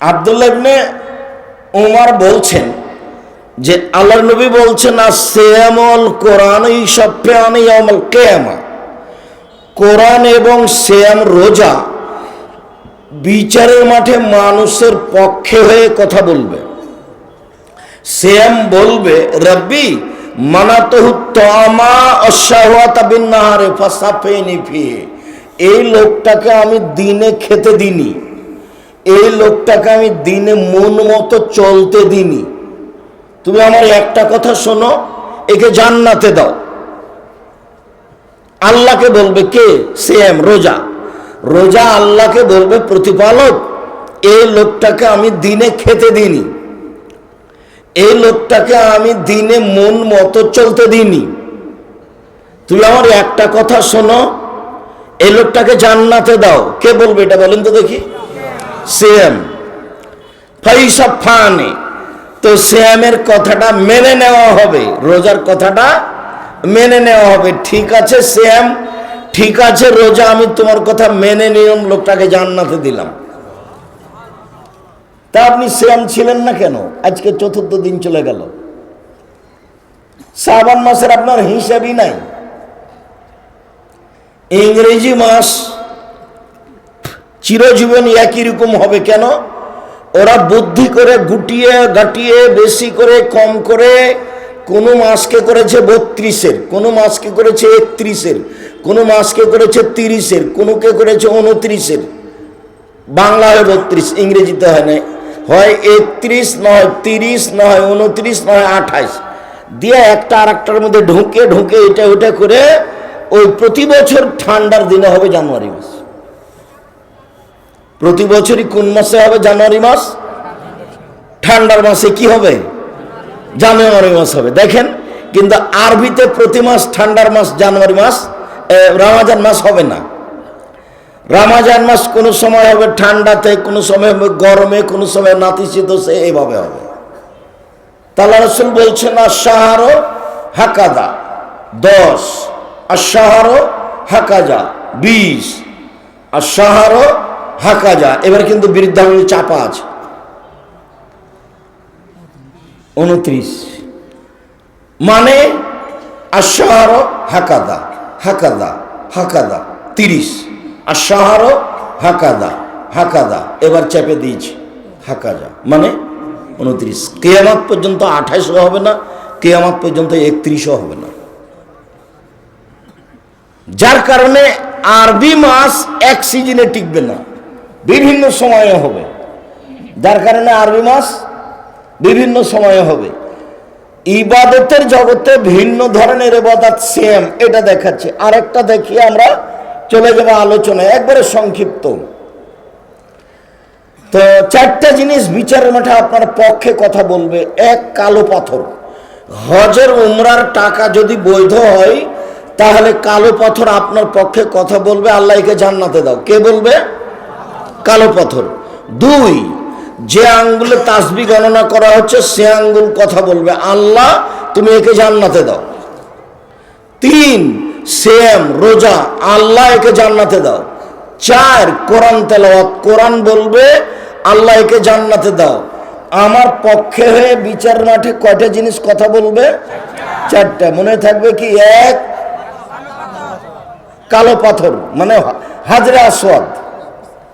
আবদুল্লাহ ইবনে উমার বলছেন যে আল্লাহ নবী বলছেন আর সেয়ামল কোরআন সপ্যানি আমল কেয়ামা। কোরআন এবং সেয়াম রোজা বিচারের মাঠে মানুষের পক্ষে হয়ে কথা বলবে। সেয়াম বলবে, রব্বি, মানাতহু তামা অশাহওয়াতা বিন নাহারে ফাসাফেনি ফিহে। এই লোকটাকে আমি দিনে খেতে দিনি এই লোকটাকে আমি দিনে মন মতো চলতে দিনি তুমি আমার একটা কথা শোনো, একে জান্নাতে দাও। আল্লাহকে বলবে কে? সেম রোজা। রোজা আল্লাহকে বলবে প্রতিপালক, এই লোকটাকে আমি দিনে খেতে দিনি এই লোকটাকে আমি দিনে মন মতো চলতে দিনি তুমি আমার একটা কথা শোনো, এই লোকটাকে জান্নাতে দাও। কে বলবে এটা বলেন তো দেখি। সিএম ফাইসা ফানে তো সিএমের কথাটা মেনে নেওয়া হবে। রোজার কথাটা মেনে নেওয়া হবে। ঠিক আছে সিএম ঠিক আছে রোজা, আমি তোমার কথা মেনে নিয়ম লোকটাকে জান্নাতে দিলাম। তা আপনি সিএম ছিলেন না কেন? আজকে চতুর্থ দিন চলে গেল। শ্রাবণ মাসের আপনার হিসাবই নাই। ইংরেজি মাস চিরজীবন একই রকম হবে কেন? ওরা বুদ্ধি করে গুটিয়ে, গাটিয়ে, বেশি করে, কম করে, কোনো মাসকে করেছে বত্রিশের, কোনো মাসকে করেছে একত্রিশের, কোনো মাসকে করেছে তিরিশের, কোনোকে করেছে উনত্রিশের। বাংলা হয় বত্রিশ, ইংরেজিতে হয় না হয় একত্রিশ, নয় তিরিশ, নয় উনত্রিশ, নয় আঠাইশ দিয়ে একটা আর একটার মধ্যে ঢুকে ঢুকে এটা ওটা করে ওই প্রতি বছর ঠান্ডার দিনে হবে জানুয়ারি মাস। প্রতি বছরই কোন মাসে হবে? জানুয়ারি মাস? ঠান্ডার মাসে কি হবে? জানুয়ারি মাস হবে। দেখেন, কিন্তু আরবিতে প্রতি মাস ঠান্ডার মাস, জানুয়ারি মাস রামাজান মাস হবে না। রামাজান মাস কোনো সময় হবে ঠান্ডাতে, কোনো সময় হবে গরমে, কোনো সময় নাতিশীতোষে, এইভাবে হবে। তাল্লা রসুল বলছেন আশাহারো হাকাদা, দশ। আশাহারো হাকাজা বিশ। আশাহারো হাকাজা এবার কিন্তু বৃদ্ধাঙ্গুল চাপা আছে। উনত্রিশ। মানে আশাহার হাকাদা হাকাদা হাকাদা। তিরিশ। আশাহার হাকাদা হাকাদা। এবার চেপে দিয়েছি। হাকাজা মানে উনত্রিশ। কেয়ামাত পর্যন্ত আঠাশও হবে না, কেয়ামাত পর্যন্ত একত্রিশও হবে না। যার কারণে আরবি মাস এক সিজনে টিকবে না। বিভিন্ন সময়ে হবে। যার কারণে আরবি মাস বিভিন্ন সময়ে হবে। ইবাদতের জগতে ভিন্ন ধরনের ইবাদত সেম এটা দেখাচ্ছে। আরেকটা দেখিয়ে আমরা, চলে যাব আলোচনায়। একবারে সংক্ষিপ্ত। তো চারটা জিনিস বিচারের মাঠে আপনার পক্ষে কথা বলবে। এক, কালো পাথর। হজের উমরার টাকা যদি বৈধ হয়, তাহলে কালো পাথর আপনার পক্ষে কথা বলবে, আল্লাহকে জান্নাতে দাও। কে বলবে? কালো পাথর। দুই, যে আঙ্গুলে তাসবি গণনা করা হচ্ছে, সে আঙ্গুল কথা বলবে। আল্লাহ, তুমি একে জান্নাতে দাও। তিন সেম রোজা, আল্লাহ একে জান্নাতে দাও। চার, কোরআন তেলাওয়াত। কোরআন বলবে, আল্লাহ একে জান্নাতে দাও। আমার পক্ষে হয়ে বিচার মাঠে কয়টা জিনিস কথা বলবে? চারটা। মনে থাকবে কি? এক, কালো পাথর মানে হাজরা আসওয়াদ।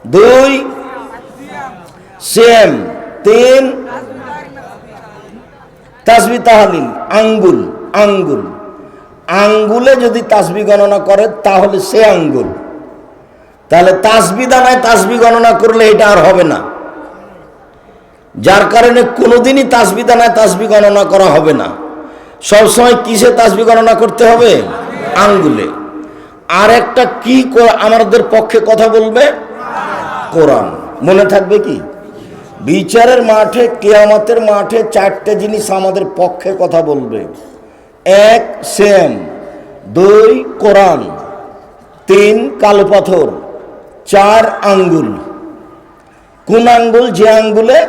দুই সেম তিন, তাসবি তাহালিল, আঙ্গুল আঙ্গুল। আঙ্গুলে যদি তাসবি গণনা করে, তাহলে সে আঙ্গুল। তাহলে তাসবি দানায় তাসবি গণনা করলে এটা আর হবে না। যার কারণে কোনোদিনই তাসবি দানায় তাসবি গণনা করা হবে না। সবসময় কিসে তাসবি গণনা করতে হবে? আঙ্গুলে। আর একটা কি আমাদের পক্ষে কথা বলবে? কোরআন। মনে থাকবে কি? বিচারের মাঠে, কেয়ামতের মাঠে চারটে জিনিস আমাদের পক্ষে কথা বলবে। এক সেম দুই, কোরআন। তিন, কালো পাথর। চার, আঙ্গুল। কোন আঙ্গুল? যে আঙ্গুলে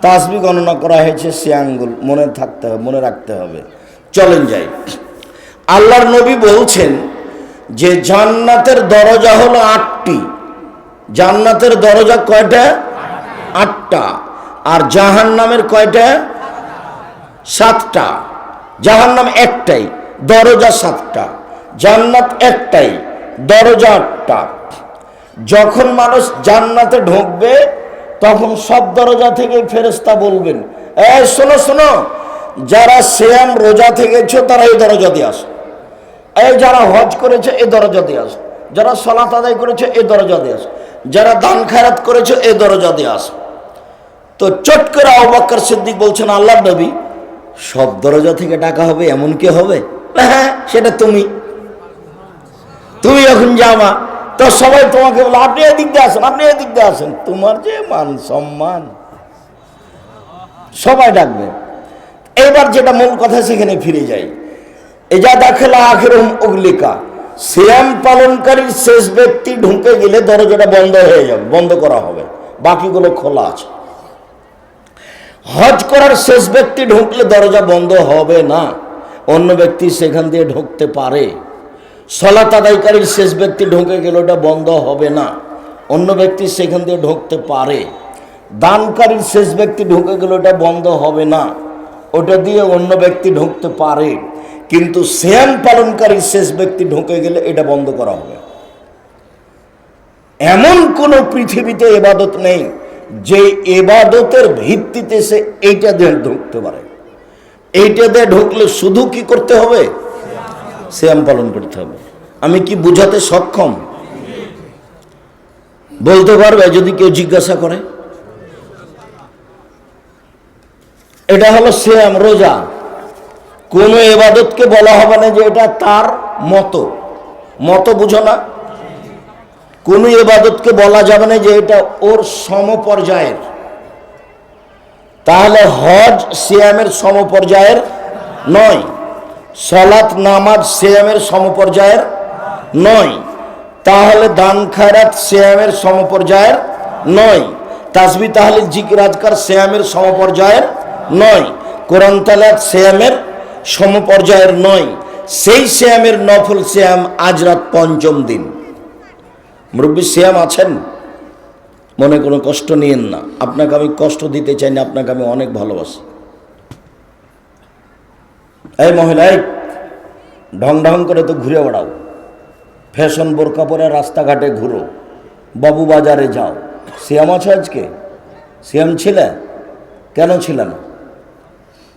তাসবি গণনা করা হয়েছে, সে আঙ্গুল মনে থাকতে হবে, মনে রাখতে হবে। চলেন যাই। আল্লাহর নবী বলছেন যে জান্নাতের দরজা হলো আটটি। জান্নাতের দরজা কয়টা? আটটা। আর জাহান নামের কয়টা? সাতটা। জাহান নাম একটাই, দরজা সাতটা। জান্নাত একটাই, দরজা আটটা। যখন মানুষ জান্নাতে ঢুকবে, তখন সব দরজা থেকে ফেরেস্তা বলবেন এ শোনো শোনো, যারা শ্যাম রোজা থেকেছো তারা এই দরজা দিয়ে আসো। এই যারা হজ করেছে, এই দরজা দিয়ে আসো। যারা সলাত আদায় করেছে, এই দরজা দিয়ে আসো। যারা দান খারাত করেছে, এ দরজা দিয়ে আসো। তো চট করে অবাক্কর সিদ্দিক বলছেন আল্লাহ নবী, সব দরজা থেকে টাকা হবে, এমন কি হবে? হ্যাঁ সেটা তুমি। তুমি যখন যাবা তো সবাই তোমাকে বলে, আপনি এদিক দিয়ে আসেন, আপনি এদিক দিয়ে আসেন। তোমার যে মান সম্মান। সবাই ডাকবে। এবার যেটা মূল কথা, সেখানে ফিরে যাই। এজা দাখেলা আখের অগ্লিকা শ্যাম পালনকারীর শেষ ব্যক্তি ঢুকে গেলে দরজাটা বন্ধ হয়ে যাবে, বন্ধ করা হবে। বাকিগুলো খোলা আছে। হজ করার শেষ ব্যক্তি ঢুকলে দরজা বন্ধ হবে না। অন্য ব্যক্তি সেখান দিয়ে ঢুকতে পারে। সলাত আদায়কারীর শেষ ব্যক্তি ঢুকে গেলে ওটা বন্ধ হবে না। অন্য ব্যক্তি সেখান দিয়ে ঢুকতে পারে। দানকারীর শেষ ব্যক্তি ঢুকে গেলে ওটা বন্ধ হবে না। ওটা দিয়ে অন্য ব্যক্তি ঢুকতে পারে। কিন্তু শ্যাম পালনকারীর শেষ ব্যক্তি ঢুকে গেলে এটা বন্ধ করা হবে। এমন কোন পৃথিবীতে এবাদত নেই যে এবাদতের ভিত্তিতে সে এইটা দিয়ে ঢুকতে পারে। এইটা দিয়ে ঢুকলে শুধু কি করতে হবে? শ্যাম পালন করতে হবে। আমি কি বুঝাতে সক্ষম? বলতে পারবে যদি কেউ জিজ্ঞাসা করে। এটা হলো শ্যাম, রোজা। কোন এবাদতকে বলা হবে না যে এটা তার মতো। মতো বুঝো না। কোন এবাদতকে বলা যাবে না যে এটা ওর সমপর্যায়ের। তাহলে হজ সিয়ামের সমপর্যায়ের নয়। সলাৎ নামাজ সিয়ামের সমপর্যায়ের নয়। তাহলে দান খায়রাত সিয়ামের সমপর্যায়ের নয়। তাসবি তাহলে জিকির, আজকার সিয়ামের সমপর্যায়ের নয়। কোরআন তালাত সিয়ামের সমপর্যায়ের নয়, সেই শ্যামের নফল শ্যাম আজ রাত পঞ্চম দিন। মুরব্বী, শ্যাম আছেন? মনে কোনো কষ্ট নিয়েন না। আপনাকে আমি কষ্ট দিতে চাই না, আপনাকে আমি অনেক ভালোবাসি। এই মহিলা, এই ঢং ঢং করে তো ঘুরে বেড়াও। ফ্যাশন বোরকা পরে রাস্তাঘাটে ঘুরো। বাবু বাজারে যাও। শ্যাম আছে আজকে? শ্যাম ছিলে? কেন ছিল না?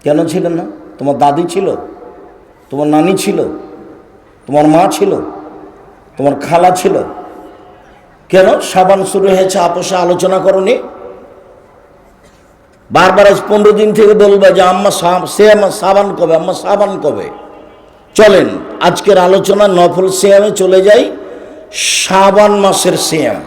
কেন ছিল না? তোমার দাদি ছিল, তোমার নানি ছিল, তোমার মা ছিল, তোমার খালা ছিল। কেন? সাবান শুরু হয়েছে, আপোষে আলোচনা করনি। বারবার আজ পনেরো দিন থেকে বলবে যে, আম্মা সা- আমার সাবান কবে? আম্মা সাবান কবে? চলেন, আজকের আলোচনা নফল সিয়ামে চলে যাই। সাবান মাসের সিয়াম।